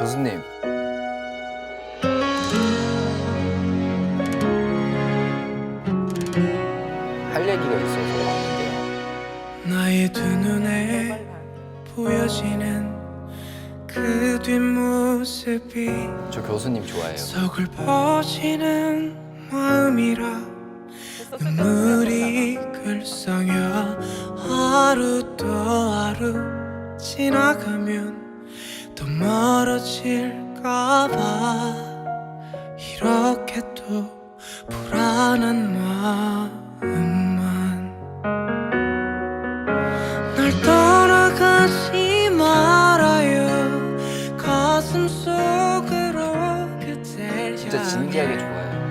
교수님. 할 얘기가 있어서 왔는데요. 나의 두 눈에 보여지는 그 뒷모습이 저 교수님 좋아해요. 속을 퍼지는 마음이라 눈물이 글썽여 하루 또 하루 지나가면 또 없어질까봐 이렇게 또 불안한 마음만 날 떠나가지 말아요. 가슴 속으로 그댈 진짜 진지하게 좋아요.